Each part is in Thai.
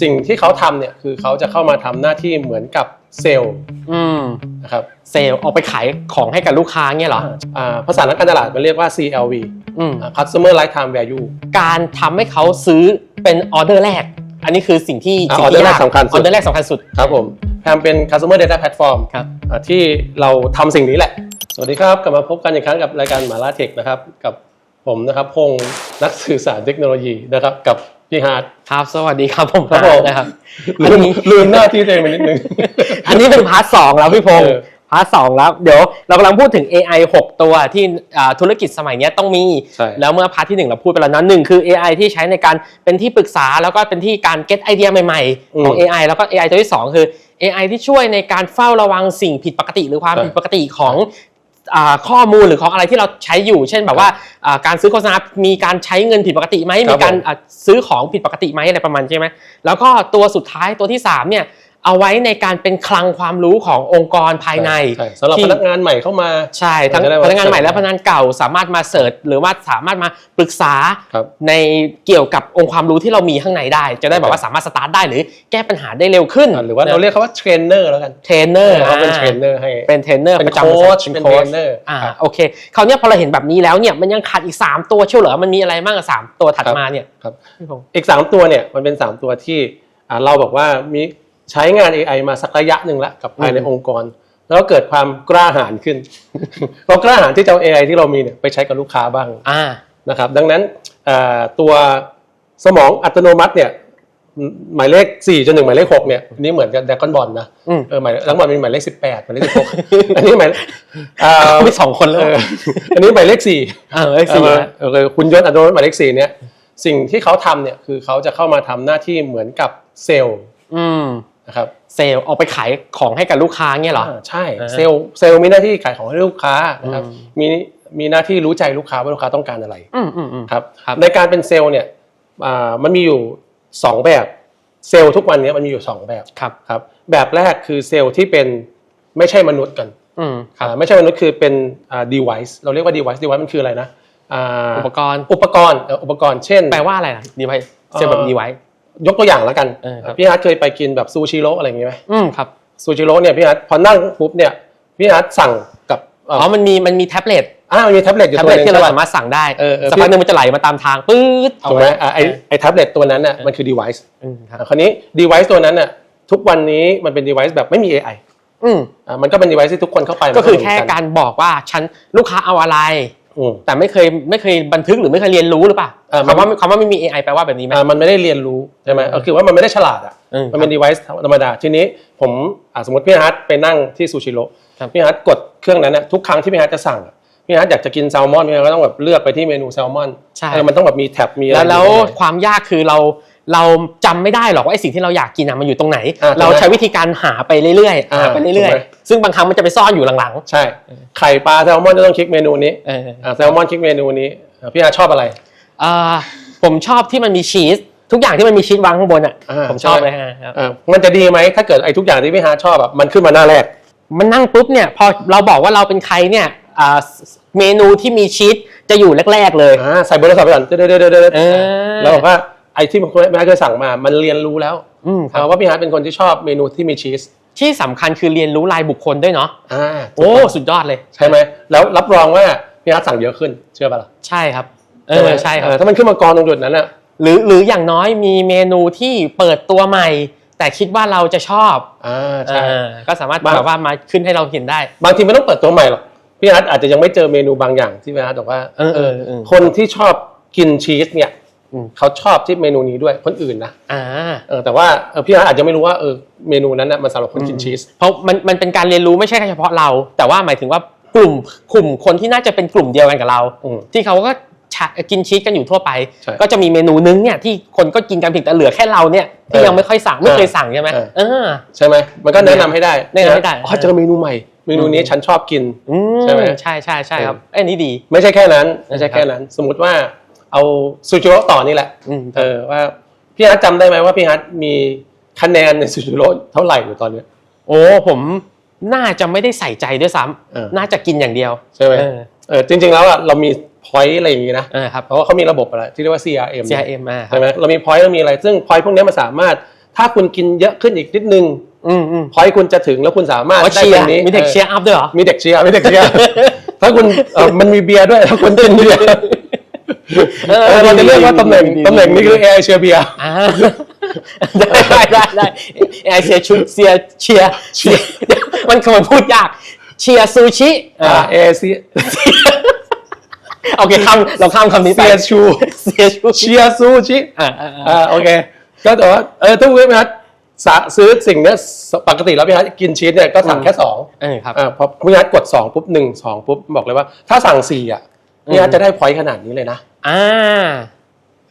สิ่งที่เขาทำเนี่ยคือเขาจะเข้ามาทำหน้าที่เหมือนกับเซลล์อืมนะครับเซลล์ออกไปขายของให้กับลูกค้าเงี้ยเหรออ่าภาษานักการตลาดมันเรียกว่า CLV อืมอ่า Customer Lifetime Value การทำให้เขาซื้อเป็นออเดอร์แรก อันนี้คือสิ่งที่อะสิ่งออเดอร์ที่แรกยากสำคัญสุดออเดอร์แรกสำคัญสุดครับผมแพมเป็น Customer Data Platform ครับ อ่าที่เราทำสิ่งนี้แหละ สวัสดีครับ กลับมาพบกันอีกครั้งกับรายการหมาล่าเทคนะครับ กับผมนะครับพงษ์นักสื่อสารเทคโนโลยีนะครับ กับ พี่ฮาร์ดครับ สวัสดีครับผมครับผมนะครับลือันมนี้ลืมหน้าที่ตัวเองไปนิดนึง อันนี้เป็นพาร์ทสองแล้วพี่พงศ์เออพาร์ทสองแล้ว เดี๋ยวเรากำลังพูดถึง AI 6 ตัวที่อ่าธุรกิจสมัยเนี้ยต้องมีใช่แล้วเมื่อพาร์ทที่หนึ่งเราพูดไปแล้วนะหนึ่งคือ AI ที่ใช้ในการเป็นที่ปรึกษาแล้วก็เป็นที่การ get ไอเดียใหม่ๆ ของ AI แล้วก็ AI ตัวที่สองคือ AI ที่ช่วยในการเฝ้าระวังสิ่งผิดปกติ หรือความใช่ผิดปกติของอ่า ข้อมูลหรือของอะไรที่เราใช้อยู่ เช่นแบบว่าอ่าการซื้อโฆษณา มีการใช้เงินผิดปกติไหมครับมีการผมอะซื้อของผิดปกติไหมอะไรประมาณใช่ไหมแล้วก็ตัวสุดท้ายตัวที่สามเนี่ย เอาไว้ในการเป็นคลังความรู้ขององค์กรภายในใช่สำหรับที่พนักงานใหม่เข้ามา ใช่ทั้งจะได้ว่าพนักงานใหม่และพนักงานเก่าสามารถมาเสิร์ชหรือว่าสามารถมาปรึกษาครับในเกี่ยวกับองค์ความรู้ที่เรามีข้างในได้ จะได้แบบว่าสามารถสตาร์ทได้หรือแก้ปัญหาได้เร็วขึ้นอ่าหรือว่าเราเรียกเขาว่าเทรนเนอร์แล้วกันเทรนเนอร์เขาเป็นเทรนเนอร์ให้เป็นเทรนเนอร์เป็นประจำโค้ชบริษัทเป็นโค้ชเทรนเนอร์อ่าครับโอเคคราวเนี้ยพอเราเห็นแบบนี้แล้วเนี่ยมันยังขาดอีก 3 ตัวเชี่ยวเหรอมันมีอะไรบ้างอะสามตัวถัดครับมาเนี่ยครับพี่พงศ์อีก 3 ตัวเนี่ยมันเป็น 3 ตัวที่อ่าเราบอกว่ามี ใช้งาน AI มาสักระยะหนึ่งแล้วกับภายในอืมองค์กร แล้วก็เกิดความกล้าหาญขึ้น เรากล้าหาญที่จะเอา AI ที่เรามีเนี่ยไปใช้กับลูกค้าบ้างอ่านะครับ ดังนั้นอ่าตัวสมองอัตโนมัติเนี่ยหมายเลข4จนถึงหมายเลข6เนี่ยอันนี่เหมือนกับด a กอนบอลนะอืมเออหมายดักบอลมีหมายเลข18หมายเลข16อันนี้หมายอ่ามีสองคนเลเอยออันนี้หมายเลข4เออเลขสี่เออนะเออคุณยศต์อัตโนมัติหมายเลขสี่เนี่ยสิ่งที่เขาทำเนี่ยคือเขาจะเข้ามาทำหน้าที่เหมือนกับเซลล์อืม นะครับเซลล์ออกไปขายของให้กับลูกค้าเงี้ยเหรออ่าใช่อ่าเซลล์เซลล์มีหน้าที่ขายของให้ลูกค้านะครับอืมมีมีหน้าที่รู้ใจลูกค้าว่าลูกค้าต้องการอะไรอืมอืมอืมครับครับในการเป็นเซลล์เนี่ยอ่ามันมีอยู่สองแบบเซลล์ทุกวันนี้มันมีอยู่สองแบบครับครับแบบแรกคือเซลล์ที่เป็นไม่ใช่มนุษย์กันอืมครับอ่าไม่ใช่มนุษย์คือเป็นอ่า device เราเรียกว่า device device มันคืออะไรนะอ่าอุปกรณ์อุปกรณ์เอ่ออุปกรณ์เช่น แปลว่าอะไรล่ะดีไว้เซลล์แบบดีไว้ ยกตัวอย่างแล้วกันเออครับ พี่ฮัทเคยไปกินแบบซูชิโร่อะไรอย่างงี้ไหมอืมครับซูชิโร่เนี่ยพี่ฮัทพอนั่งปุ๊บเนี่ยพี่ฮัทสั่งกับเอ่ออ๋อมันมีมันมีแท็บเล็ตอ่ามันมีแท็บเล็ตอยู่แท็บตัวเล็ตหนึงที่เราใช่สาปะมารถสั่งได้เออเออ สักพักหนึงมันจะไหลมาตามทางปื๊ดเอาถูกไหมว้อ่าไอไอแท็บเล็ตตัวนั้นน่ะมันคือ device อืมครับอ่าคราวนี้ device ตัวนั้นน่ะทุกวันนี้มันเป็น device แบบไม่มี AI อืม อ่ามันก็เป็น device ที่ทุกคนเข้าไปก็คือมันแค่เหมืนการบอกว่าฉันลูกค้าเอาอะไร อืม แต่ไม่เคยไม่เคยบันทึกหรือไม่เคยเรียนรู้หรือเปล่าเออมันคำว่าคำว่าไม่มี AI แปลว่าแบบนี้ไหม อ่ามันไม่ได้เรียนรู้ใช่ไหมเออคือว่ามันไม่ได้ฉลาดอะอืมมันเป็น device ธรรมดาทีนี้ผมอ่าสมมติพี่ฮัทไปนั่งที่ซูชิโร่ครับ พี่ฮัทกดเครื่องนั้นน่ะทุกครั้งที่พี่ฮัทจะสั่งอะพี่ฮัทอยากจะกินแซลมอนพี่ฮัทก็ต้องแบบเลือกไปที่เมนูแซลมอนใช่ เออมันต้องแบบมีแท็บมีอะไรแล้วแล้วอยู่ในนั้น ความยากคือเราเราจำไม่ได้หรอกว่าไอ้สิ่งที่เราอยากกินอะมันอยู่ตรงไหน อ่าถูกไหมเราใช้วิธีการหาไปเรื่อยๆอ่าหาไปเรื่อยถูกไหมๆ ซึ่งบางครั้งมันจะไปซ่อนอยู่หลังใช่ ไข่ปลาแซลมอนจะต้องคลิกเมนูนี้ๆเอออ่าแซลมอนคลิกเมนูนี้อ่าพี่ฮัทชอบอะไรเอ่อผมชอบที่มันมีชีสทุกอย่างที่มันมีชีสวางข้างบนอะอ่าผมชอบใช่ เลยฮะครับเออมันจะดีไหมถ้าเกิดไอ้ทุกอย่างที่พี่ฮัทชอบแบบมันขึ้นมาหน้าแรก มันนั่งปุ๊บเนี่ยพอเราบอกว่าเราเป็นใครเนี่ยอ่าเมนูที่มีชีสจะอยู่แรก ๆ เลย อ่าใส่เบอร์โทรศัพท์ไปก่อนเด้อเด้อเด้อเด้อเออ แล้วบอกว่าไอ้ที่พี่ฮัทเคยสั่งมา มันเรียนรู้แล้วอืมครับอ่าว่าพี่ฮัทเป็นคนที่ชอบเมนูที่มีชีส ที่สำคัญคือเรียนรู้รายบุคคลด้วยเนาะอ่าโอ้สุดยอดเลย ใช่ไหมแล้วรับรองว่าพี่ฮัทสั่งเยอะขึ้นเชื่อป่ะล่ะใช่ครับ เอไหมอใช่ครับเออถ้ามันขึ้นมากองตรงจุดนั้นอะหรือหรืออย่างน้อยมีเมนูที่เปิดตัวใหม่ แต่คิดว่าเราจะชอบอ่าใช่เออก็สามารถบางแบบว่ามาขึ้นให้เราเห็นได้ บางทีไม่ต้องเปิดตัวใหม่หรอกพี่ฮัทอาจจะยังไม่เจอเมนูบางอย่างที่พี่ฮัทบอกว่าเออเออเออคนที่ชอบกินชีสเนี่ยอืม เขาชอบที่เมนูนี้ด้วยคนอื่นนะอ่าเออแต่ว่าเออพี่ฮัทอาจจะไม่รู้ว่าเออเมนูนั้นน่ะมันสำหรับคนกินชีสเพราะมันมันเป็นการเรียนรู้ไม่ใช่แค่เฉพาะเรา แต่ว่าหมายถึงว่ากลุ่มกลุ่มคนที่น่าจะเป็นกลุ่มเดียวกันกับเราอืมที่เขาก็ชะกินชีสกันอยู่ทั่วไปใช่ก็จะมีเมนูนึงเนี่ยที่คนก็กินกันเพียงแต่เหลือแค่เราเนี่ยที่เออยังไม่ค่อยสั่งไม่เคยสั่งใช่ไหมเออเออใช่ไหมมันก็แนะนำให้ได้แนะนำให้ได้อ๋อเจอเมนูใหม่เมนูนี้ฉันชอบกินอืมใช่ไหมใช่ใช่ใช่ครับเอ้ยอันนี้ดี ไม่ใช่แค่นั้นไม่ใช่ครับแค่นั้น สมมติว่า เอาซูจิโร่ต่อนี่แหละอืมเออว่าพี่ฮัทจำได้ไหมว่าพี่ฮัทมีคะแนนในซูจิโร่เท่าไหร่อยู่ตอนเนี้ยโอ้ผมน่าจะไม่ได้ใส่ใจด้วยซ้เออำน่าจะกินอย่างเดียวใช่ไหมเออเออจริง ๆแล้วอะเรามีพอยต์อะไรอย่างงี้นะเออครับเพราะว่าเขามีระบบอะไรที่เรียกว่า CRM เนี่ย CRM อะครัใช่บไหมเรามีพอยต์เรามีอะไร ซึ่งพอยต์พวกเนี้ยมันสามารถ ถ้าคุณกินเยอะขึ้นอีกนิดนึงอืมอืมพอยคุณจะถึงแล้วคุณสามารถอ๋อได้เชียตรร์งนี้มีเด็กเชียร์อัพด้วยเหรอมีเด็กเชียร์มีเด็กเชียร์ถ้าคุณเอ่อมันมีเบียร์ด้วยถ้าคุณกินเบียร์ เออเออเราจะเรียกว่าตำแหน่งดีดีดีตำแหน่งนี้คือ AI เชียร์เบียร์อ่าได้ได้ได้ได้ไอเชียร์ชุดเชียร์เชียร์เชียร์มันคำพูดยาก เชียร์ซูชิอ่าอ่า AI เโอเคคำเราข้ามคำนี้ไปชียร์ชูเชียร์ชูเชียร์ซูชิอ่าอ่าอ่าอ่าโอเคก็แต่ว่าเออถ้าพี่ฮัทสะซื้อสิ่งเนี้ยปกติแล้วพี่ฮัทกินชีสเนี่ยก็สั่งแค่สองเออครับอ่าพอพี่ฮัทกดสองปุ๊บหนึ่งสองปุ๊บบอกเลยว่า ถ้าสั่งสี่อะพี่ฮัทจะได้พอยต์ขนาดนี้เลยนะ อ่า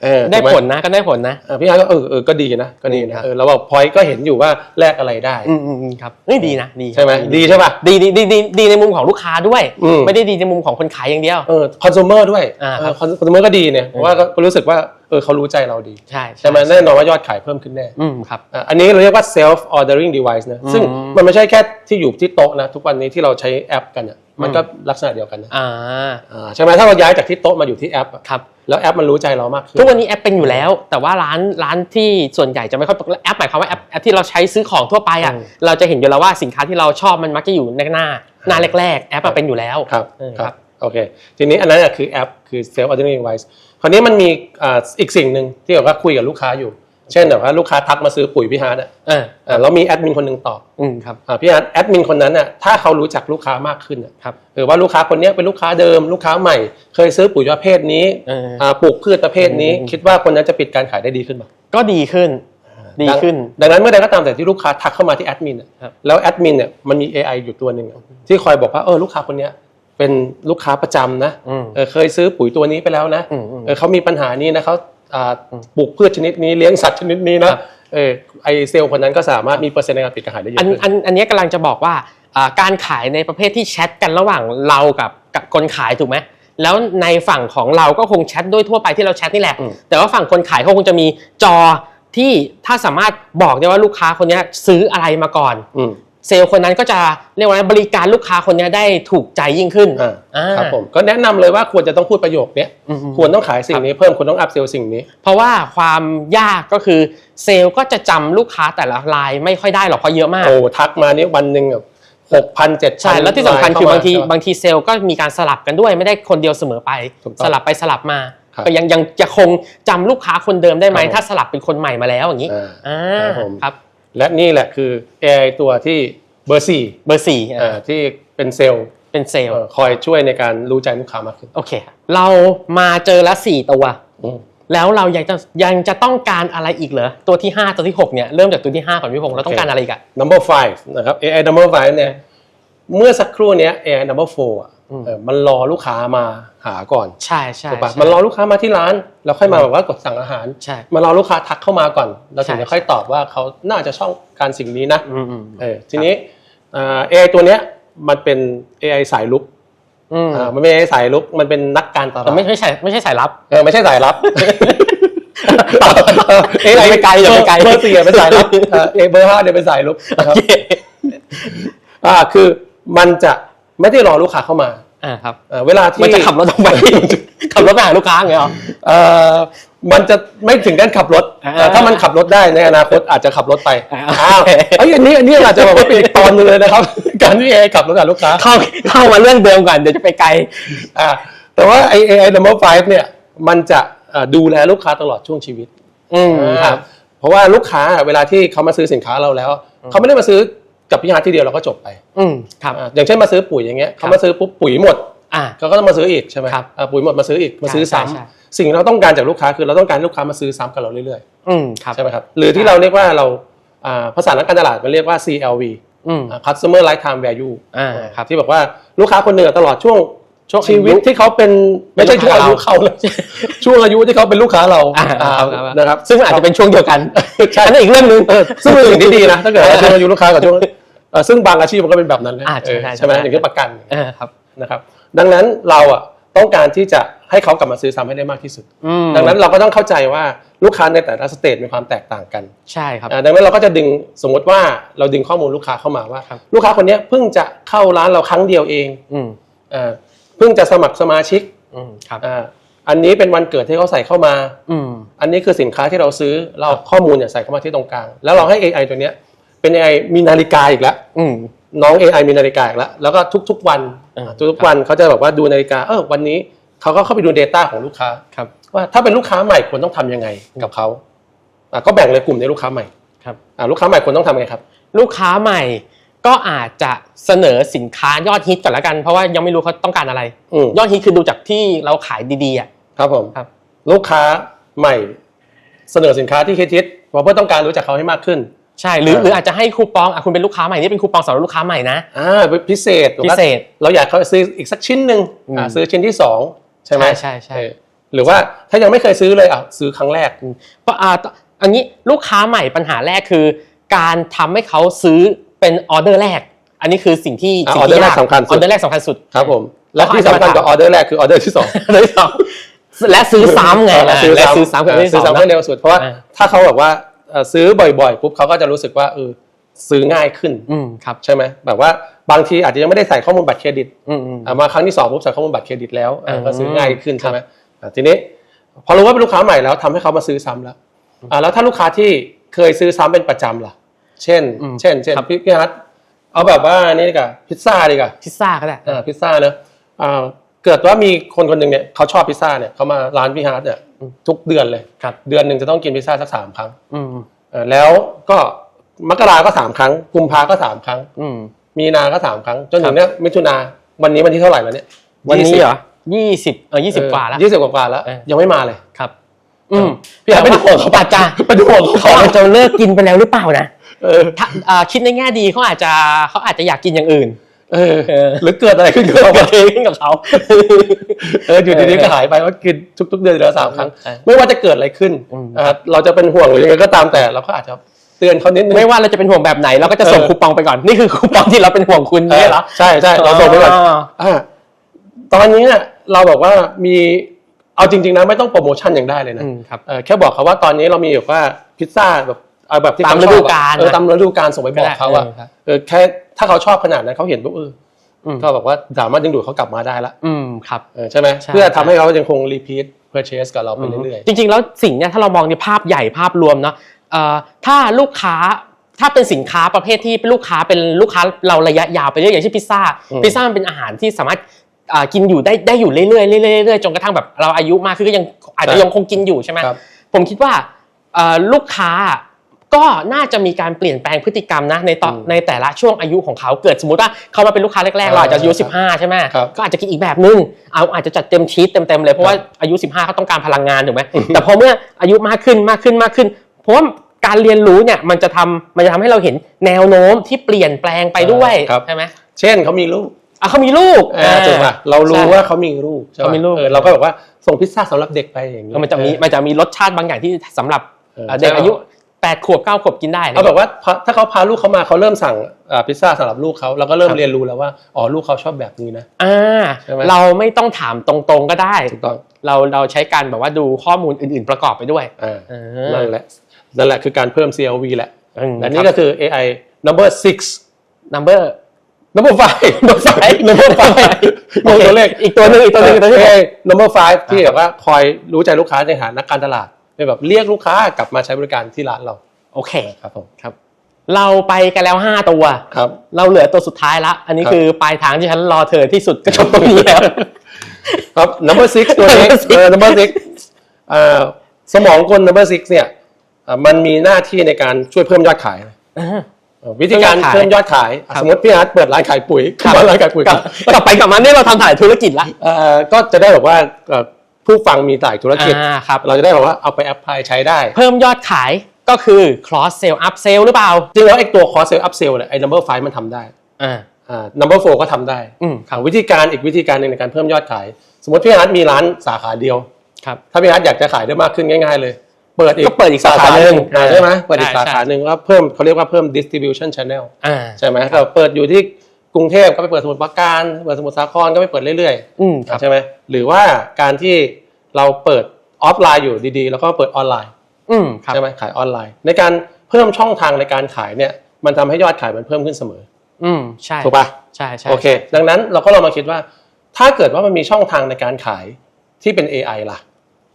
เออได้ถูกหมผลนะก็ได้ผลนะอ่าพี่ฮัทก็เออเออก็ดีนะก็ดีครันะบเออแล้วบอกพอยต์ก็เห็นอยู่ว่าแลกอะไรได้อืมอืมอืมครับเฮ้ยดีนะดีใช่ไหมดีใช่ป่ะดีดีดีดีดีในมุมของลูกค้าด้วยอืมไม่ได้ดีในมุมของคนขายอย่างเดียวเออคอน sumer ด้วยอ่าเอครัอบคอน sumer ก็ดีเนี่ยเพราะว่าก็ก็รู้สึกว่า เออเขารู้ใจเราดีใช่ใช่ไหมแน่นอนว่ายอดขายเพิ่มขึ้นแน่อืมครับอะอันนี้เราเรียกว่า self ordering device นะซึ่งอืมมันไม่ใช่แค่ที่อยู่ที่โต๊ะนะทุกวันนี้ที่เราใช้แอปกันอะมันก็ลักษณะเดียวกันนะอ่าอ่าใช่ไหมถ้าเราย้ายจากที่โต๊ะมาอยู่ที่แอปอะครับแล้วแอปมันรู้ใจเรามากขึ้นทุกวันนี้แอปเป็นอยู่แล้ว แต่ว่าร้านร้านที่ส่วนใหญ่จะไม่ค่อยแอปหมายความว่าแอปแอปที่เราใช้ซื้อของทั่วไปอะอืมเราจะเห็นอยู่แล้วว่าสินค้าที่เราชอบมันมักจะอยู่หน้าหน้าหน้าแรกๆแอปอะเป็นอยู่แล้วครับเออคครัรับบโอเคทีนี้อันนั้นอะคือแอปคือ self ordering device คราวนี้มันมีอ่าอีกสิ่งหนึ่งที่แบบว่าคุยกับลูกค้าอยู่ เช่นแบบว่าลูกค้าทักมาซื้อปุ๋ยพี่ฮาร์ดอะเอออ่าแล้วมีแอดมินคนหนึ่งตอบอืมครับอ่าพี่ฮาร์ดแอดมินคนนั้นน่ะถ้าเขารู้จักลูกค้ามากขึ้นอะครับหรือว่าลูกค้าคนเนี้ยเป็นลูกค้าเดิม ลูกค้าใหม่ เคยซื้อปุ๋ยประเภทนี้เอออ่าปลูกพืชประเภทนี้อืมคิดว่าคนนั้นจะปิดการขายได้ดีขึ้นไหมก็ดีขึ้นดีขึ้น ดังนั้นเมื่อใดก็ตามแต่ที่ลูกค้าทักเข้ามาที่แอดมินอะครับแล้วแอดมินเนี่ยมันมี AI อยู่ตัวหนึ่งอะที่คอยบอกว่าเออลูกค้าคนเนี้ย เป็นลูกค้าประจำนะอืมเออเคยซื้อปุ๋ยตัวนี้ไปแล้วนะอืมอืมเออเขามีปัญหานี้นะเขาอ่าอืมปลูกพืชชนิดนี้เลี้ยงสัตว์ชนิดนี้นะครับเออไอเซลล์คนนั้นก็สามารถมีเปอร์เซ็นต์ในการปิดการขายได้เยอัอะนขึ้นอันอันเนี้ยกำลังจะบอกว่าอ่าการขายในประเภทที่แชทกันระหว่างเรากับกับคนขายถูกไหมแล้วในฝั่งของเราก็คงแชทด้วยทั่วไปที่เราแชทนี่แหละอืมแต่ว่าฝั่งคนขายเขาคงจะมีจอที่ถ้าสามารถบอกได้ว่าลูกค้าคนเนี้ยซื้ออะไรมาก่อนอืม เซลล์คนนั้นก็จะเรียกว่าบริการลูกค้าคนเนี้ยได้ถูกใจยิ่งขึ้นอ่าอ่าครับผมก็แนะนำเลยว่าควรจะต้องพูดประโยคเนี้ยอืมควรต้องขายสิ่งนี้เพิ่มควรต้องอัพเซลสิ่งนี้ เพราะว่าความยากก็คือเซลล์ก็จะจำลูกค้าแต่ละรายไม่ค่อยได้หรอกเพราะเยอะมากโอ้ทักมานี่วันหนึ่งแบบหกพันเจ็ดพันใช่แล้วที่สำคัญคือบางทีบางทีเซลล์ก็มีการสลับกันด้วยไม่ได้คนเดียวเสมอไปถูกต้องสลับไปสลับมาครับก็ยังยังจะคงจำลูกค้าคนเดิมได้ไหมครับผมถ้าสลับเป็นคนใหม่มาแล้วอย่างนี้อ่าอ่าครับผมครับ และนี่แหละคือ AI ตัวที่เบอร์สี่เบอร์สี่อ่าที่เป็นเซลล์เป็นเซลล์เอ่อคอยช่วยในการรู้ใจลูกค้ามากขึ้นโอเค เรามาเจอละสี่ตัวอืมแล้วเรายังจะยังจะต้องการอะไรอีกเหรอตัวที่ 5 ตัวที่ 6 เนี่ยเริ่มจากตัวที่ 5 ก่อนพี่พงศ์เราต้องการอะไรอีกอะ number five นะครับ AI number five เนี่ยเมื่อสักครู่เนี้ย AI number four อะอืม เออมันรอลูกค้ามาหาก่อนใช่ใช่ถูกปะใช่มันรอลูกค้ามาที่ร้าน แล้วค่อยมาแบบว่ากดสั่งอาหารใช่มารอลูกค้าทักเข้ามาก่อนเราถึงใช่จะค่อยตอบว่าเขาน่าจะช่องการสิ่งนี้นะอืมอืมเออทีนี้อ่า AI ตัวเนี้ยมันเป็น AI สายลุกอืมอ่ามันไม่ใช่สายลุกมันเป็นนักการตลาแต่ดไม่ไม่ใช่ไม่ใช่สายลับเออไม่ใช่สายลับเออย่าไปไกลอย่าไปไกลเบอร์สี่เป็นสายลับเออเอเบอร์ห้าเนี่ยเป็นสายลุกนะครับโอเคอ่าคือมันจะ ไม่ได้รอลูกค้าเข้ามาอ่าครับเอ่อเวลาที่มันจะขับรถออกไปขับรถไปหาลูกค้าอย่างเงี้ยเหรอเอ่อมันจะไม่ถึงด้านขับรถอ่าแต่ถ้ามันขับรถได้ในอนาคตอาจจะขับรถไปอ่าอ้าวไอ้ยอันนี้อันนี้อาจจะบอกว่าเป็นอีกตอนหนึงเลยนะครับ การที่ AI ขับรถหาลูกค้าเข้าเข้ามาเรื่องเดิมก่อนเดี๋ยวจะไปไกลอ่าแต่ว่าไอ้ AI number five เนี่ย มันจะเอ่อดูแลลูกค้าตลอดช่วงชีวิต อืมครับเพราะว่าลูกค้าเวลาที่เขามาซื้อสินค้าเราแล้ว เขาไม่ได้มาซื้อ กับพี่ฮาร์ททีเดียวเราก็จบไปอืมครับอ่าอย่างเช่นมาซื้อปุ๋ยอย่างเงี้ยครัเขาบมาซื้อปุ๊บปุ๋ยหมดอ่า เขาก็ต้องมาซื้ออีกใช่ไหมครับอ่าปุ๋ยหมดมาซื้ออีกมาซื้อใช่ซ้ใช่ำสิ่งที่เราต้องการจากลูกค้าคือเราต้องการให้ลูกค้ามาซื้อซ้ำกับเราเรื่อยอืมครับๆใช่ไหมครับหรือที่เราเรียกว่าเราอ่าภาษานักการตลาดมันเรียกว่า CLV อืม อ่า Customer Lifetime Value อ่าครับ ที่บอกว่าลูกค้าคนหนึ่งอะตลอดช่วงช่วงชีวิตอายุที่เขาเป็นไม่ใช่เป็นลูช่วกงค้าอายุเขานะช่วงอายุที่เขาเป็นลูกค้าเราอ่าอ่าครับครับ นะครับซึ่งมันอาจจะเป็นช่วงเดียวกัน ใช่ อันนั้นอีกเรื่องหนึงเออซึ่งเป็นสิ่งที่ดีนะถ้าเกิดว่าช่วงอายุลูกค้ากับช่วงเอ่อ ซึ่งบางอาชีพมันก็เป็นแบบนั้นนะอ่าใช่เออใช่ใช่ไหมใช่อย่างเช่นประกันเออครับนะครับดังนั้นเราอะต้องการที่จะให้เขากลับมาซื้อซ้ำให้ได้มากที่สุดอืมดังนั้นเราก็ต้องเข้าใจว่าลูกค้าในแต่ละสเตจมีความแตกต่างกัน ใช่ครับอ่าดังนั้นเราก็จะดึงสมมติว่าเราดึงข้อมูลลูกค้าเข้ามาว่าครับลูกค้าคนเนี้ยเพิ่งจะเข้าร้านเราครั้งเดียวเองอืมอ่าเพิ่งจะสมัครสมาชิกอืมครับอ่าอันนี้เป็นวันเกิดที่เขาใส่เข้ามาอืมอันนี้คือสินค้าที่เราซื้อ เราเอาข้อมูลเนี่ยใส่เข้ามาที่ตรงกลาง แล้วเราให้ AI ตัวเนี้ย เป็น AI มีนาฬิกาอีกแล้ว อืม น้อง AI มีนาฬิกาอีกแล้ว แล้วก็ทุกๆวันอ่าทุกๆวันเขาจะแบบว่าดูนาฬิกา เออวันนี้เขาก็เข้าไปดู Data ของลูกค้า ครับ ว่าถ้าเป็นลูกค้าใหม่ควรต้องทำยังไงกับเขาอะก็แบ่งเลยกลุ่มในลูกค้าใหม่ครับ อะลูกค้าใหม่ควรต้องทำยังไงครับ ลูกค้าใหม่ก็อาจจะเสนอสินค้ายอดฮิตก่อนละกัน เพราะว่ายังไม่รู้เขาต้องการอะไร อืมยอดฮิตคือดูจากที่เราขายดีๆอะ ครับผมครับ ลูกค้าใหม่ เสนอสินค้าที่คิดทิศเพราะเพื่อต้องการรู้จักเขาให้มากขึ้น ใช่หรืออ่าหรืออาจจะให้คูปองอะคุณเป็นลูกค้าใหม่นี่เป็นคูปองสำหรับลูกค้าใหม่นะอ่าพิเศษหรือพิว่าเศษ เราอยากเขาซื้ออีกสักชิ้นหนึ่งอืมอ่าซื้อชิ้นที่สองใช่ไหมใช่ใช่เออหรือว่าถ้ายังไม่เคยซื้อเลยอะซื้อครั้งแรกเพราะอ่าอันนี้ลูกค้าใหม่ปัญหาแรกคือ การทำให้เขาซื้อเป็นออเดอร์แรก อันนี้คือสิ่งที่อะสิ่งออเดอร์ที่แรกยากสำคัญสุดออเดอร์แรกสำคัญสุดครับผมและเขาที่อาจจะสำคัญกว่าออเดอร์แรกคือออเดอร์ที่สองออเดอร์ที่สองและซื้อซ้ำไงและซื้อและซ้ำซื้อซ้ำกับออเดอร์ที่สซื้อองซ้ำให้เร็วสุดเพราะว่าอ่าถ้าเขาแบบว่าเอ่อ ซื้อบ่อยๆปุ๊บเขาก็จะรู้สึกว่าเออซื้อง่ายขึ้นอืมครับ ใช่ไหมแบบว่าบางทีอาจจะยังไม่ได้ใส่ข้อมูลบัตรเครดิตอืมอืม อะมาครั้งที่สองปุ๊บใส่ข้อมูลบัตรเครดิตแล้วอะอืมก็ซื้อง่ายขึ้นใช่ไหมอะทีนี้พอรู้ว่าเป็นลูกค้าใหม่แล้วทำให้เขามาซื้อซ้ำแล้วอะแล้วถ้าลูกค้าที่เคยซื้อซ้ำเป็นประจำล่ะ เช่น อืม เช่น เช่นครับพี่พี่ฮัทเอาแบบว่านี่ดีกว่าพิซซ่าดีกว่าพิซซ่าก็ได้ อ่าพิซซ่าเนอะอ่า เกิดว่ามีคนคนหนึ่งเนี่ยเขาชอบพิซซ่าเนี่ยเขามาร้านพี่ฮัทเนี่ยอืมทุกเดือนเลยครับ เดือนหนึ่งจะต้องกินพิซซ่าสักสามครั้งอืมเอ่อแล้วก็มกราก็สามครั้ง กุมภาก็สามครั้ง อืม มีนาก็สามครั้ง จนถึครังบเนี่ยมิถุนาวันนี้วันที่เท่าไหร่แล้วเนี่ยวันนี้20เหรอยี่สิบเออยี่สิบกว่าแล้ว ยี่สิบกว่าๆแล้ว เออ ยังไม่มาเลย ครับ อืมพี่ฮัทเป็นห่วงเขาอาจจะเป็นห่วงเขาเขาอาจจะเลิกกินไปแล้วหรือเปล่านะเออ ถ้าอ่าคิดในแง่ดีเขาอาจจะเขาอาจจะอยากกินอย่างอื่น เออเออหรือเกิดอะไรขึ้นกับเราเกิวะดอะไรขึ้นกับเขาเอออยู่ดีๆก็หายไปว่ากินทุก ๆ เดือนเดือนละสามครั้งเออไม่ว่าจะเกิดอะไรขึ้นอืมอ่าเราจะเป็นห่วงหรือยังไงก็ตามแต่เราก็อาจจะเตือนเขานิดนึงไม่ว่าเราจะเป็นห่วงแบบไหนเราก็จะส่งเออคูปองไปก่อนนี่คือคูปองที่เราเป็นห่วงคุณเออเนี่ยเหรอใช่ใช่เราส่งไปก่อนอ๋ออ่าตอนนี้เนี่ยเราบอกว่ามีเอาจริงๆนะไม่ต้องโปรโมชั่นอย่างได้เลยนะอืมครับเออแค่บอกเขาว่าตอนนี้เรามีแบบว่าพิซซ่าแบบเอาแบบที่ตามเขชอบฤดูกาลเออตามฤดูกาลส่งไปบอกเขาอะก็ได้เออครับเออแค่ ถ้าเขาชอบขนาดนั้นเขาเห็นปุ๊บเอออมก็แบบว่าสามารถดึงดูดเขากลับมาได้ละอืมครับเออใช่ไหมใช่เพื่อทำให้เขายังคง repeat purchase กับเราไปเรื่อยจริงๆ แล้วสิ่งเนี้ยถ้าเรามองในภาพใหญ่ภาพรวมเนาะเอ่อถ้าลูกค้าถ้าเป็นสินค้าประเภทที่เป็นลูกค้าเป็นลูกค้าเราระยะยาวไปเรื่อยอย่างเช่นพิซซ่าอืมพิซซ่ามันเป็นอาหารที่สามารถอ่ากินอยู่ได้ได้อยู่เรื่อยๆเรื่อยๆเรื่อยๆจนกระทั่งแบบเราอายุมากขึ้นก็ยังอาจจะยังคงกินอยู่ใช่ไหมครับผมคิดว่าเอ่อลูกค้า ก็น่าจะมีการเปลี่ยนแปลงพฤติกรรมนะในตอนอืมในแต่ละช่วงอายุของเขาเกิดสมมติว่าเขามาเป็นลูกค้าแรกๆเราอาจจะอายุ 15 ใช่ไหมครับก็อาจจะกินอีกแบบนึงเอาอาจจะจัดเต็มชีสเต็มๆเลยเพราะว่าอายุ 15เขาต้องการพลังงานถูกไหมอืมแต่พอเมื่ออายุมากขึ้นมากขึ้นมากขึ้นเพราะว่าการเรียนรู้เนี่ยมันจะทำมันจะทำให้เราเห็นแนวโน้มที่เปลี่ยนแปลงไปด้วยครับใช่ไหมๆเช่นเขามีลูกอะเขามีลูกเออถูกป่ะเรารู้ใช่ว่าเขามีลูกใช่ปะเขามีลูกเออเราก็แบบว่าส่งพิซซ่าสำหรับเด็กไปอย่างนี้ก็มันจะมีมันจะมีรสชาติบางอย่างที่สำหรับเออเอ่อเด็กใช่อายุ แปดขวบเก้าขวบกินได้เขาแบบว่าพอถ้าเขาพาลูกเขามาเขาเริ่มสั่งอ่าพิซซ่าสำหรับลูกเขาเราก็เริ่มครับเรียนรู้แล้วว่าอ๋อลูกเขาชอบแบบนี้นะ อ่าใช่ไหม เราไม่ต้องถามตรงๆก็ได้ ถูกต้องเราเราใช้การแบบว่าดูข้อมูลอื่น ๆประกอบไปด้วยอ่าเออนั่นแหละนั่นแหละคือการเพิ่ม CLV แหละอืมและนี่ก็คือ AI number six number number five number five number five โอเคตัวเลขอีกตัวหนึ่งอีกตัวหนึ่งอีกตัวหนึ่งเอ้ย number five ที่แบบว่าคอยรู้ใจลูกค้าในฐานะนักการตลาด เป็นแบบเรียกลูกค้ากลับมาใช้บริการที่ร้านเราโอเคครับผมครับ เราไปกันแล้ว 5 ตัวครับ เราเหลือตัวสุดท้ายละ อันนี้ครับคือปลายทางที่ฉันรอเธอที่สุดก็จบตรงนี้แล้วครับ number six ตัวนี้ Number six เออ number six เอ่อสมองกล number six เนี่ยเอ่อมันมีหน้าที่ในการช่วยเพิ่มยอดขายอ่าเอ่อวิธีการเพิ่เพิ่มมยยออดดขาขายยครับสมมติพี่อาร์ตเปิดร้านขายปุ๋ยครับมาร้านขายปุ๋ยกลับกลับไปกลับมานี่เราทำถ่ายธุรกิจละเอ่อก็จะได้แบบว่าเอ่อ ผู้ฟังมีหลายธุรกิจอ่าครับ เราจะได้แบบว่าเอาไปแอพพลายใช้ได้ เพิ่มยอดขายก็คือ cross sell up sell หรือเปล่า จริงแล้วไอ้ตัว cross sell up sell เนี่ยไอ้ number five มันทำได้อ่า อ่า number four ก็ทำได้อืม ครับอ่าวิธีการอีกวิธีการหนึ่งในการเพิ่มยอดขาย สมมติพี่อาร์ตมีร้านสาขาเดียว ครับ ถ้าพี่อาร์ตอยากจะขายได้มากขึ้นง่าย ๆ เลย เปิดอีกก็เปิดอีกสาขาหนึ่งอ่าใช่ไหมเปิดอีกใช่สาขาหนึ่งก็เพิ่มเขาเรียกว่าเพิ่ม distribution channel อ่า ใช่ไหมเราเปิดอยู่ที่ กรุงเทพก็ไปเปิดสมุทรปราการเปิดสมุทรสาครก็ไปเปิดเรื่อยอืมครับๆใช่ไหมหรือว่าการที่เราเปิดออฟไลน์อยู่ดีๆ แล้วก็เปิดออนไลน์อืมครับใช่ไหมขายออนไลน์ ในการเพิ่มช่องทางในการขายเนี่ยมันทำให้ยอดขายมันเพิ่มขึ้นเสมออืมใช่ถูกปะ ใช่ใช่ โอเค ดังนั้นเราก็ลองมาคิดว่า ถ้าเกิดว่ามันมีช่องทางในการขายที่เป็น AI ล่ะ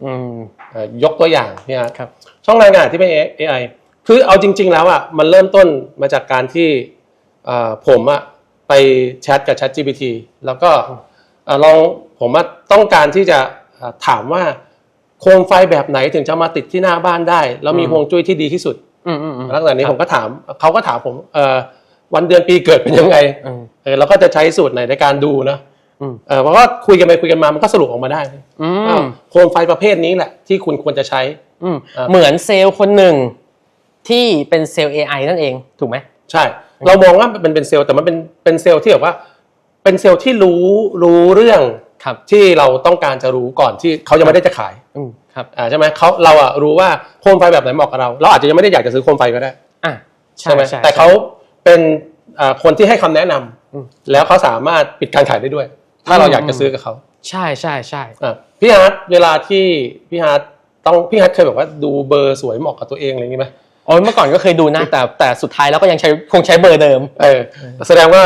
อืม เอ่อยกตัวอย่างเนี่ยครับ ช่องรายงานที่เป็น AI คือเอาจริง ๆ แล้วอะมันเริ่มต้นมาจากการที่เอ่อผมอะ ไปแชทกับ ChatGPT แล้วก็เอ่อลองผมว่าต้องการที่จะเอ่อถามว่าโคมไฟแบบไหนถึงจะมาติดที่หน้าบ้านได้ แล้วมีอืมฮวงจุ้ยที่ดีที่สุดอืมอืมอืมลักษณะนี้ครับผมก็ถามเขาก็ถามผมเอ่อวันเดือนปีเกิดเป็นยังไงอืม เออเราก็จะใช้สูตรไหนในการดูนะอืม เออเพราะว่าคุยกันไปคุยกันมามันก็สรุปออกมาได้อืว่ามโคมไฟประเภทนี้แหละที่คุณควรจะใช้ อืมครับเหมือนเซลล์คนหนึ่งที่เป็นเซลล์ AI นั่นเอง ถูกไหม ใช่ เรามองว่ามันเป็นเซลล์แต่มันเป็นเป็นเซลล์ที่แบบว่า เป็นเซลล์ที่รู้รู้เรื่องครับที่เราต้องการจะรู้ก่อนที่เขายังไม่ได้จะขายอืมครับอ่าใช่ไหมเขาเราอะรู้ว่าโคมไฟแบบไหนเหมาะกับเรา เราอาจจะยังไม่ได้อยากจะซื้อโคมไฟก็ได้อะใช่ไหมใช่แต่เขาเป็นอ่าคนที่ให้คำแนะนำอืมแล้วเขาสามารถปิดการขายได้ด้วย ถ้าเราอยากจะซื้อกับเขาใช่ใช่ใช่อะพี่ฮาร์ดเวลาที่พี่ฮาร์ดต้องพี่ฮาร์ดเคยแบบว่าดูเบอร์สวยเหมาะกับตัวเองอะไรอย่างนี้ไหม โอ้ยเมื่อก่อนก็เคยดูนะแต่แต่สุดท้ายแล้วก็ยังใช้คงใช้เบอร์เดิม เออแสดงว่า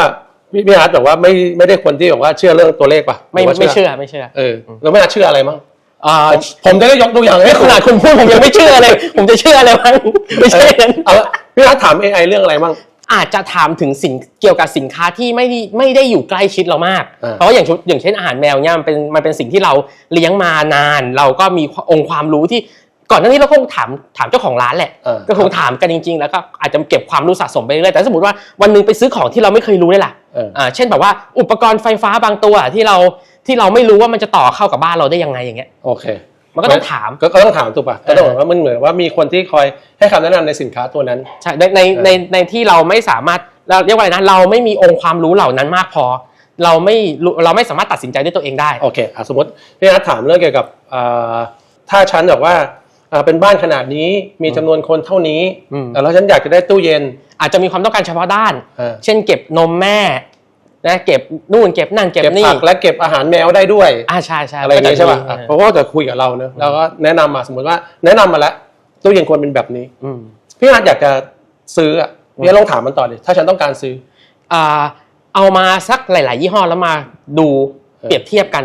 พี่พี่ฮาร์ดแบบว่าไม่ไม่ได้คนที่แบบว่าเชื่อเรื่องตัวเลขป่ะไม่หรืว่าไม่เชื่อไม่เชื่อเออแล้วไม่ฮาร์ดเชื่ออะไรมั้งอ่าผมผมจะได้ยกตัวอย่างให้ขนาดคุณพูดผมยังไม่เชื่อเลย ผมจะเชื่อเลยมั้งไม่ใช่นั้นเอาละพี่ฮาร์ดถาม AI เรื่องอะไรมั้งอาจจะถามถึงสินเกี่ยวกับสินค้าที่ไม่ได้ไม่ได้อยู่ใกล้ชิดเรามากอ่าเพราะว่าอย่างชุดอย่างเช่นอาหารแมวเนี่ยมันเป็นมันเป็นสิ่งที่เราเลี้ยงมานาน เราก็มีองค์ความรู้ที่ ก่อนหน้านี้เราคงถามถามเจ้าของร้านแหละเออ ก็คงถามกันจริง ๆ แล้วก็อาจจะเก็บความรู้สะสมไปเรื่อยๆแต่สมมติว่าวันหนึงไปซื้อของที่เราไม่เคยรู้เลยล่ะเอออ่าเช่นแบบว่าอุปกรณ์ไฟฟ้าบางตัวที่เราที่เราไม่รู้ว่ามันจะต่อเข้ากับบ้านเราได้ยังไงอย่างเงี้ยโอเค มันก็ต้องถาม ก็ก็ต้องถามถูกป่ะก็ต้องบอกว่ามันเหมือนว่ามีคนที่คอยให้คำแนะนำในสินค้าตัวนั้น ใช่ในในในในที่เราไม่สามารถเราเรียกว่าอะไรนะเราไม่มีองค์ความรู้เหล่านั้นมากพอ เราไม่รู้เราไม่สามารถตัดสินใจด้วยตัวเองได้ โอเคอะสมมติพี่นัทถามเรื่องเกี่ยวกับอ่าถ้าฉันแบบว่าอ่า เป็นบ้านขนาดนี้มีจำนวนคนเท่านี้อืมแล้วฉันอยากจะได้ตู้เย็น อาจจะมีความต้องการเฉพาะด้านอ่าเช่นเก็บนมแม่นะเก็บนู่นเก็บนั่นเก็บเก็บนี่ผักและเก็บอาหารแมวได้ด้วยอ่าใช่ใช่อะไรอย่างนี้ใช่ป่ะก็อะจมีเพราะว่าจะคุยกับเราเนอะแล้วก็แนะนำมาสมมติว่า แนะนำมาแล้วตู้เย็นควรเป็นแบบนี้ อืมพี่นัทอยากจะซื้ออะพี่นัทลองถามมันต่อดิถ้าฉันต้องการซื้ออ่าเอามาสักหลาย ๆ ยี่ห้อแล้วมาดูเออเปรียบเทียบกัน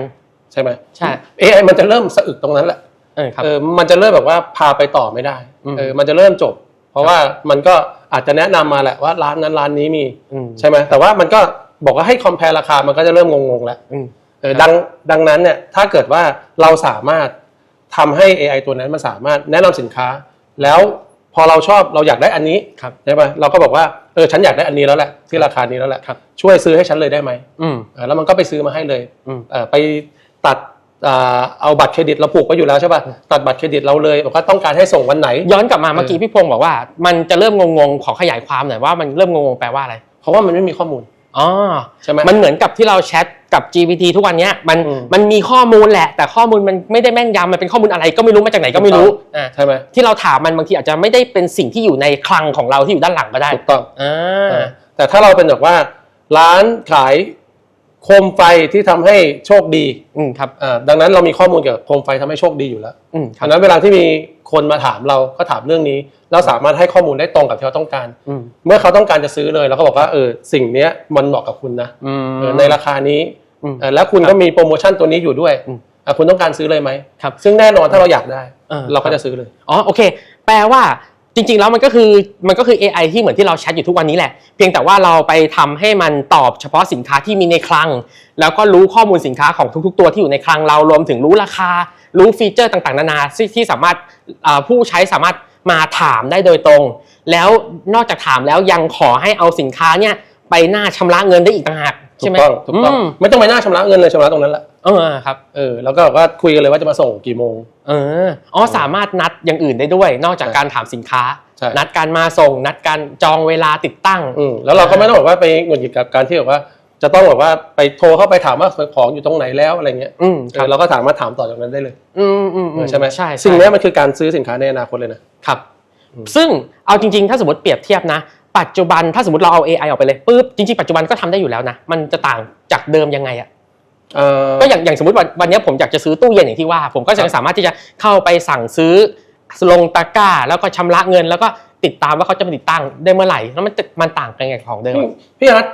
ใช่ไหมใช่เอไอมันจะเริ่มสะอึกตรงนั้นแหละ เออครับเออมันจะเริ่มแบบว่าพาไปต่อไม่ได้อืมเออมันจะเริ่มจบ เพราะว่ามันก็อาจจะแนะนำมาแหละว่าร้านนั้นร้านนี้มีอืมใช่ไหมแต่ว่ามันก็บอกว่าให้คอมเพลราคามันก็จะเริ่มงงๆแล้วอืมเออครับดังดังนั้นเนี่ยถ้าเกิดว่าเราสามารถทำให้ AI ตัวนั้นมันสามารถแนะนำสินค้า แล้วพอเราชอบเราอยากได้อันนี้ครับใช่ปะเราก็บอกว่าเออฉันอยากได้อันนี้แล้วแหละที่ราคานี้แล้วแหละครับช่วยซื้อให้ฉันเลยได้ไหมอืมเออแล้วมันก็ไปซื้อมาให้เลยอืมเออไปตัดอ่า เอาบัตรเครดิตเราผูกไว้อยู่แล้วใช่ป่ะตัดบัตรเครดิตเราเลยบอกว่าต้องการให้ส่งวันไหน ย้อนกลับมาเมื่อกี้พี่พงศ์บอกว่า มันจะเริ่มงงๆขอขยายความหน่อยว่ามันเริ่มงงๆแปลว่าอะไร เพราะว่ามันไม่มีข้อมูลอ๋อใช่ไหมมันเหมือนกับที่เราแชทกับ GPT ทุกวันเนี้ยมันอืมมันมีข้อมูลแหละ แต่ข้อมูลมันไม่ได้แม่นยำมันเป็นข้อมูลอะไรก็ไม่รู้มาจากไหนก็ไม่รู้อ่าใช่ไหมที่เราถามมันบางทีอาจจะไม่ได้เป็นสิ่งที่อยู่ในคลังของเราที่อยู่ด้านหลังก็ได้ถูกต้องอ่าเออแต่ถ้าเราเป็นแบบว่าร้านขาย โคมไฟที่ทำให้โชคดีอืมครับ อ่าดังนั้นเรามีข้อมูลเกี่ยวกับโคมไฟทำให้โชคดีอยู่แล้วอืมครัดับงนั้นเวลาที่มีคนมาถามเราก็ถามเรื่องนี้ เราสามารถให้ข้อมูลได้ตรงกับที่เขาต้องการ อืมเมื่อเขาต้องการจะซื้อเลยเราก็บอกว่าเออสิ่งเนี้ยมันเหมาะกับคุณนะอืมเออในราคานี้อืมเออแล้วคุณก็มีโปรโมชั่นตัวนี้อยู่ด้วยอืมอะคุณต้องการซื้อเลยไหมครับ ซึ่งแน่นอนถ้าเราอยากได้เออเราก็จะซื้อเลย อ๋อโอเค แปลว่า จริงๆแล้วมันก็คือมันก็คือ AI ที่เหมือนที่เราแชทอยู่ทุกวันนี้แหละ เพียงแต่ว่าเราไปทำให้มันตอบเฉพาะสินค้าที่มีในคลัง แล้วก็รู้ข้อมูลสินค้าของทุกๆ ตัวที่อยู่ในคลังเรารวมถึงรู้ราคา รู้ฟีเจอร์ต่างๆ นานาที่ที่สามารถอ่าผู้ใช้สามารถมาถามได้โดยตรง แล้วนอกจากถามแล้วยังขอให้เอาสินค้าเนี่ยไปหน้าชำระเงินได้อีกต่างหากถูใช่กไหมต้องถูกต้องมไม่ต้องไปหน้าชำระเงินเลยชำระตรงนั้นแหละ เออครับ เออแล้วก็แบบว่าคุยกันเลยว่าจะมาส่งกี่โมง เอออ๋อสามารถนัดอย่างอื่นได้ด้วย นอกจากใช่การถามสินค้า ใช่ นัดการมาส่ง นัดการจองเวลาติดตั้ง อืมแล้วเราก็ไม่ต้องแบบว่าไปหงุดหงิดกับการที่แบบว่า จะต้องแบบว่าไปโทรเข้าไปถามว่าของอยู่ตรงไหนแล้วอะไรเงี้ยอืมเออเราก็สามารถถามต่อจากนั้นได้เลยอืมอืมเออใช่ไหมใช่สิ่งใช่เนี้ยมันคือการซื้อสินค้าในอนาคตเลยนะ ครับ อืม ซึ่งเอาจริง ๆ ถ้าสมมติเปรียบเทียบนะ ปัจจุบันถ้าสมมติเราเอา AI ออกไปเลยปุ๊บจริง ๆ ปัจจุบันก็ทำได้อยู่แล้วนะ มันจะต่างจากเดิมยังไงอะเออ ก็อย่างอย่างสมมติวันวันนี้ผมอยากจะซื้อตู้เย็นอย่างที่ว่า ผมก็จะสามารถที่จะเข้าไปสั่งซื้อลงตะกร้า แล้วก็ชำระเงิน แล้วก็ติดตามว่าเขาจะมาติดตั้งได้เมื่อไหร่แล้วมันจะมันต่างกันไงของเดิมพี่พี่ฮาร์ด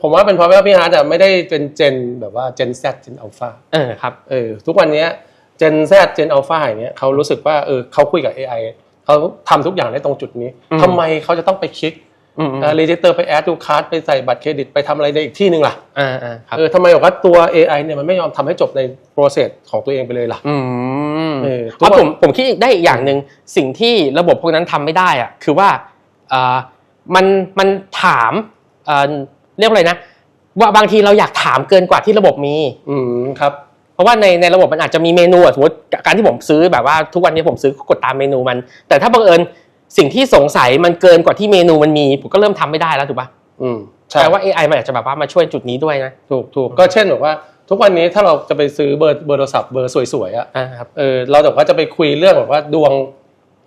ผมว่าเป็นเพราะว่าพี่ฮาร์ดอะไม่ได้เป็นเจนแบบว่าเจน Z เจนอัลฟาเออครับเออทุกวันเนี้ย Gen Z Gen Alpha อย่างเงี้ยเขารู้สึกว่าเออเขาคุยกับ AI เขาทำทุกอย่างได้ตรงจุดนี้อืมทำไมเขาจะต้องไปคลิกอืมอืม รีจิสเตอร์ไปแอดดูคาร์ดไปใส่บัตรเครดิตไปทำอะไรในอีกที่หนึ่งล่ะอ่าอ่าครับเออทำไมบอกว่าตัว AI เนี่ยมันไม่ยอมทำให้จบใน process ของตัวเองไปเลยล่ะอืมเออเพราะผมผมคิดอีกได้อีกอย่างหนึ่งสิ่งที่ระบบพวกนั้นทำไม่ได้อะคือว่าเอ่อมันมันถามเอ่อเรียกว่าอะไรนะ ว่าบางทีเราอยากถามเกินกว่าที่ระบบมีอืมครับเพราะว่าในในระบบมันอาจจะมีเมนูอะสมมติการที่ผมซื้อแบบว่าทุกวันนี้ผมซื้อกดตามเมนูมัน แต่ถ้าบังเอิญ สิ่งที่สงสัยมันเกินกว่าที่เมนูมันมีผมก็เริ่มทำไม่ได้แล้วถูกปะอืมใช่ แปลว่า AI มันอาจจะแบบว่ามาช่วยจุดนี้ด้วยนะ ถูกถูกก็เช่นแบบว่า ทุกวันนี้ถ้าเราจะไปซื้อเบอร์เบอร์โทรศัพท์เบอร์สวยๆอะอ่าครับ เออเราแบบว่าจะไปคุยเรื่องแบบว่าดวง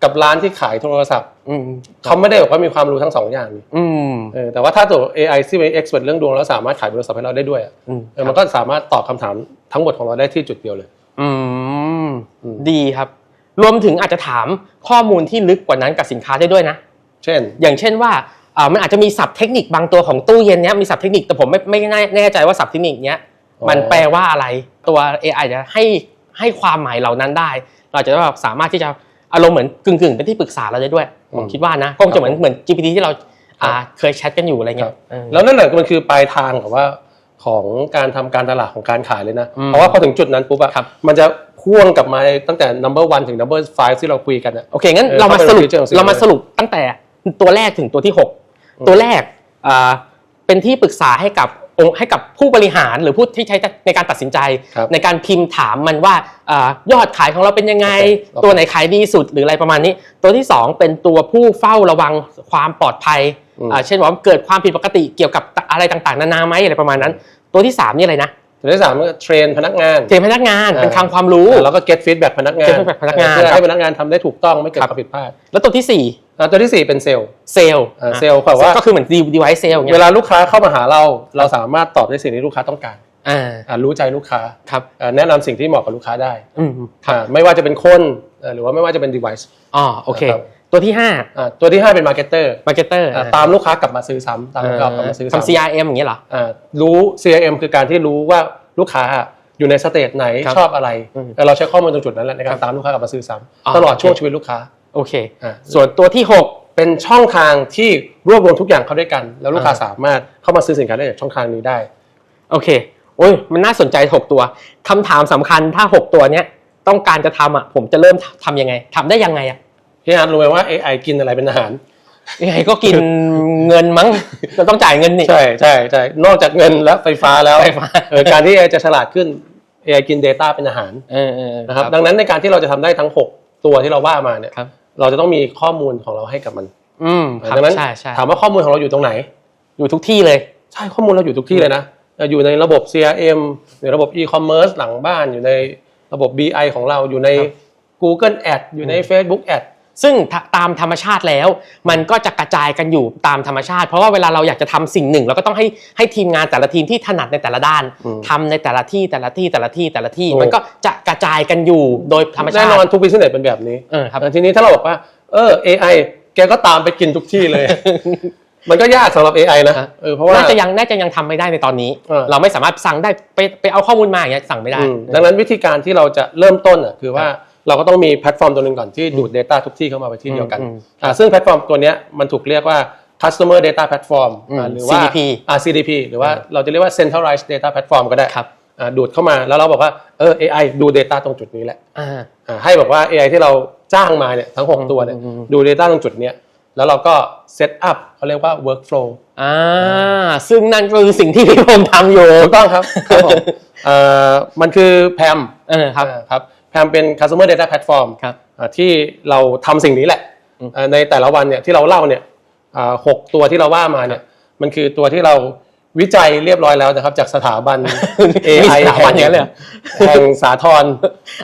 กับร้านที่ขายโทรศัพท์อืมเขาไม่ได้แบบว่ามีความรู้ทั้งสองอย่างนี่อืมเออแต่ว่าถ้าตัว AI ที่เป็น expert เรื่องดวงแล้วสามารถขายโทรศัพท์ให้เราได้ด้วยอะอืมเออมันก็สามารถตอบคำถามทั้งหมดของเราได้ที่จุดเดียวเลย อืมอืมดีครับ รวมถึงอาจจะถามข้อมูลที่ลึกกว่านั้นกับสินค้าได้ด้วยนะ เช่น อย่างเช่นว่าอ่ามันอาจจะมีศัพท์เทคนิคบางตัวของตู้เย็นเนี้ยมีศัพท์เทคนิคแต่ผมไม่ไม่แน่แน่ใจว่าศัพท์เทคนิคเนี้ยอ๋อมันแปลว่าอะไรตัว AI จะให้ให้ความหมายเหล่านั้นได้ เราจะแบบสามารถที่จะอารมณ์เหมือนกึ่งกึ่งๆเป็นที่ปรึกษาเราได้ด้วยผมคิดว่านะก็คงจะเหมือนเหมือน GPT ที่เราอ่าเคยแชทกันอยู่อะไรเงี้ยเออแล้วนั่นแหละมันคือปลายทางของว่าของการทำการตลาดของการขายเลยนะอืมเพราะว่าพอถึงจุดนั้นปุ๊บอะครับมันจะ พ่วงกลับมาตั้งแต่ number one ถึง number five ที่เราคุยกันอะโอเคงั้นเออเรามาเข้าไปสรุปใน feature ของเรามา Silver สรุปตั้งแต่ตัวแรกถึงตัวที่ 6 ตัวแรกอ่าเป็นที่ปรึกษาให้กับองค์ให้กับผู้บริหารหรือผู้ที่ใช้ในการตัดสินใจครับในการพิมพ์ถามมันว่าอายอดขายของเราเป็นยังไงโอเคตัวไหนขายดีสุดหรืออะไรประมาณนี้ ตัวที่ 2 เป็นตัวผู้เฝ้าระวังความปลอดภัยอืมอ่าเช่นว่าเกิดความผิดปกติเกี่ยวกับอะไรต่างๆ นานาไหมอะไรประมาณนั้น ตัวที่3นี่อะไรนะ ตัวที่สามก็เทรนพนักงาน เทรนพนักงานเป็นคลังความรู้ แล้วก็ get feedback พนักงาน get feedback พนักงานเพื่อครับให้พนักงานทำได้ถูกต้องไม่เกิดครับความผิดพลาด แล้วตัวที่สี่อ่าตัวที่สี่เป็นเซลล์เซลล์อ่าเซลล์แปลว่าก็คือเหมือนดีไวซ์เซลล์เวลาลูกค้าเข้ามาหาเรา เราสามารถตอบในสิ่งที่ลูกค้าต้องการอ่าอ่ารู้ใจลูกค้าครับอ่าแนะนำสิ่งที่เหมาะกับลูกค้าได้อืมครับอ่าไม่ว่าจะเป็นคนเอ่อหรือว่าไม่ว่าจะเป็น device อ๋อโอเคครับ ตัวที่ห้าอ่าตัวที่ห้าเป็น marketer มาร์เก็ตเตอร์อ่าตามลูกค้ากลับมาซื้อซ้ำตามลูกค้ากลับมาซื้อซ้ำทำ CRM อย่างเงี้ยเหรออ่ารู้ CRM คือการที่รู้ว่าลูกค้าอยู่ในสเตจไหนครับชอบอะไรอืมแล้วเราใช้ข้อมูลตรงจุดนั้นแหละในกาครัรบตามลูกค้ากลับมาซื้อซ้อ๋อำตลอดโอเคช่วงชีวิตลูกค้าโอเคอ่าส่วนตัวที่เป็นช่องทางที่รวบรวมทุกอย่างเข้าด้วยกัน แล้วลูกค้าอ่าสามารถเข้ามาซื้อสินค้าได้จากช่องทางนี้ได้6โอเคโอ้ยมันน่าสนใจ 6 ตัวคำถามสำคัญถ้า 6 ตัวเนี้ยต้องการจะทำอะผมจะเริ่มทำยังไงทำได้ยังไงอะ พี่อาร์ตรู้ไหมว่า AI กินอะไรเป็นอาหารยังไงก็กินเงินมั้งจะต้องจ่ายเงินนี่ ใช่ใช่ใช่นอกจากเงินและไฟฟ้าแล้วไฟฟ้า เออการที่ AI จะฉลาดขึ้น AI กิน Data เป็นอาหารเออเออนะครับดังนั้นในการที่เราจะทำได้ทั้ง 6 ตัวที่เราว่ามาเนี่ยครับเราจะต้องมีข้อมูลของเราให้กับมัน อืมครับดังนั้นใช่ใช่ถามว่าข้อมูลของเราอยู่ตรงไหน อยู่ทุกที่เลย ใช่ข้อมูลเราอยู่ทุกที่เลยนะเอ่ออยู่ในระบบ CRM อยู่ในระบบ e-commerce หลังบ้านอยู่ในระบบ BI ของเราอยู่ในครับ Google Ad อยู่ใน Facebook Ad ซึ่งถ้าตามธรรมชาติแล้ว มันก็จะกระจายกันอยู่ตามธรรมชาติ เพราะว่าเวลาเราอยากจะทำสิ่งหนึ่ง เราก็ต้องให้ให้ทีมงานแต่ละทีมที่ถนัดในแต่ละด้านอืมทำในแต่ละที่แต่ละที่แต่ละที่แต่ละที่ถูกมันก็จะกระจายกันอยู่โดยธรรมชาแน่ตินอนทุก business เป็นแบบนี้เออครับเออทีนี้ถ้าเราบอกว่าเออ AI แกก็ตามไปกินทุกที่เลย มันก็ยากสำหรับ AI นะครับเออเพราะว่าน่าจะยังน่าจะยังทำไม่ได้ในตอนนี้เออเราไม่สามารถสั่งได้ไปไปเอาข้อมูลมาอย่างเงี้ยสั่งไม่ได้อืมดังนั้นวิธีการที่เราจะเริ่มต้นอะคือว่า เราก็ต้องมีแพลตฟอร์มตัวหนึ่งก่อนที่ดูด Data ทุกที่เข้ามาไว้ที่เดียวกันอืมอืมอ่าซึ่งแพลตฟอร์มตัวเนี้ยมันถูกเรียกว่า Customer Data Platform อืมอ่าหรือว่า CDP อ่า CDP หรือว่าเราจะเรียกว่า Centralized Data Platform ก็ได้ครับ อ่าดูดเข้ามาแล้วเราบอกว่าเออ AI ดู Data ตรงจุดนี้แหละ อ่า อ่าให้บอกว่า AI ที่เราจ้างมาเนี่ยทั้ง 6 ตัวเนี่ยอืมอืม ดู Data ตรงจุดเนี้ยแล้วเราก็เซตอัพเขาเรียกว่า workflow อ่า ซึ่งนั่นคือสิ่งที่พี่ผมทำอยู่ถูกต้องครับครับผมเอ่อมันคือ PAM เออครับ อ่าครับ PAM เป็น Customer Data Platform ครับอ่าที่เราทำสิ่งนี้แหละอืมอ่าในแต่ละวันเนี่ยที่เราเล่าเนี่ยอ่าหกตัวที่เราว่ามาเนี่ยมันคือตัวที่เราวิจัยเรียบร้อยแล้วนะครับจากสถาบันมี AI สถาบันอย่างนั้นเลยเหรอแห่งสาทร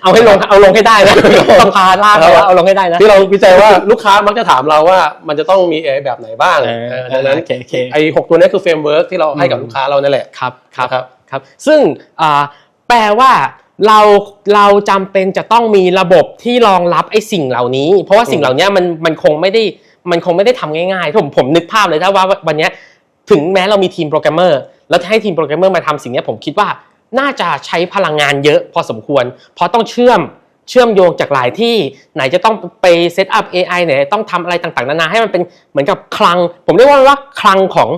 เอาให้ลงเอาลงให้ได้นะต้องพาลากไปแล้วเอาลงให้ได้นะที่เราวิจัยว่าลูกค้ามักจะถามเราว่ามันจะต้องมี AI แบบไหนบ้างเออเออดังนั้นโอเคโอเคไอ้หกตัวนี้คือเฟรมเวิร์กที่เราให้กับลูกค้าเรานั่นแหละครับครับนะครับครับ ซึ่งอ่าแปลว่า เราเราจำเป็นจะต้องมีระบบที่รองรับไอ้สิ่งเหล่านี้ เพราะว่าสิ่งเหล่านี้มันมันคงไม่ได้มันคงไม่ได้ทำง่ายๆผมผมนึกภาพเลยถ้าว่าวันเนี้ยถึงแม้เรามีทีมโปรแกรมเมอร์แล้วให้ทีมโปรแกรมเมอร์มาทำสิ่งเนี้ยผมคิดว่าน่าจะใช้พลังงานเยอะพอสมควร เพราะต้องเชื่อมเชื่อมโยงจากหลายที่ไหนจะต้องไปเซตอัพ AI ไหนต้องทำอะไรต่างๆนานาให้มันเป็นเหมือนกับคลัง ผมเรียกว่าว่าคลังของ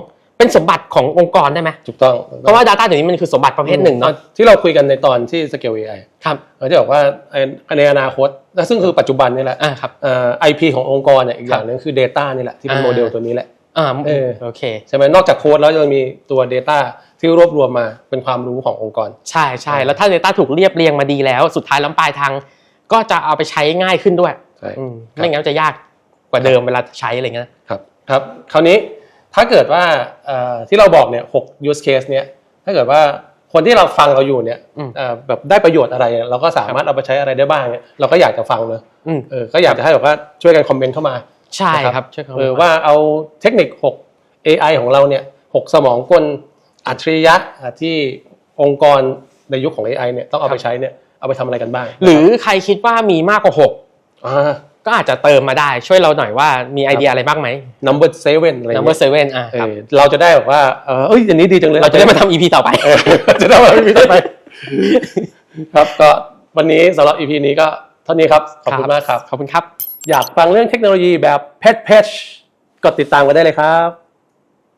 เป็นสมบัติขององค์กรได้ไหมถูกต้องเพราะว่า Data เดี๋ยวนี้มันคือสมบัติประเภทหนึ่งเนาะที่เราคุยกันในตอนที่ Scale AI ครับเราที่บอกว่าไอ้ในอนาคตและซึ่งคือปัจจุบันนี่แหละอ่าครับเอ่อ IP ขององค์กรเนี่ยอีกอย่างหนึงคือ Data นี่แหละที่เป็นอ่าโมเดลตัวนี้แหละอ่าเออโอเคใช่ไหมนอกจากโค้ดแล้วยังมีตัว Data ที่รวบรวมมาเป็นความรู้ขององค์กร ใช่ใช่แล้วถ้า Data ถูกเรียบเรียงมาดีแล้ว สุดท้ายแล้วปลายทางก็จะเอาไปใช้ง่ายขึ้นด้วยใช่อืมครับไม่งั้นจะยากกว่าเดิมเวลาใช้อะไรเงี้ยครับครับคราวนี้ ถ้าเกิดว่าเอ่อที่เราบอกเนี่ยหก use case เนี่ยถ้าเกิดว่าคนที่เราฟังเราอยู่เนี่ยอืมเอ่อแบบได้ประโยชน์อะไรเนี่ยเราก็สามารถเอาไปใช้อะไรได้บ้างเนี่ยเราก็อยากจะฟังเนอะอืมเออก็อยากจะให้แบบว่าช่วยกันคอมเมนต์เข้ามาใช่นะครับช่วยเขาเออว่าเอาเทคนิค 6 AI ของเราเนี่ย6สมองกลอัจฉริยะอะที่องค์กรในยุคของ AI เนี่ยต้องเอาไปใช้เนี่ยเอาไปทำอะไรกันบ้าง หรือใครคิดว่ามีมากกว่าอ่า6 ก็อาจจะเติมมาได้ช่วยเราหน่อยว่ามีไอเดียอะไรบ้างไหม number seven อะไรอย่าง number เงี้ย seven อะเอครับอเราจะได้แบบว่าเออเอ้ยอันนี้ดีจังเลย เราจะได้มาทำ EP ต่อไปเออจะได้มาทำ EP ต่อไป ครับก็วันนี้สำหรับ EP นี้ก็เท่านี้ครับ ขอบคุณมากครับ ขอบคุณครับ อยากฟังเรื่องเทคโนโลยีแบบเพชเพชกดติดตามกันได้เลยครับ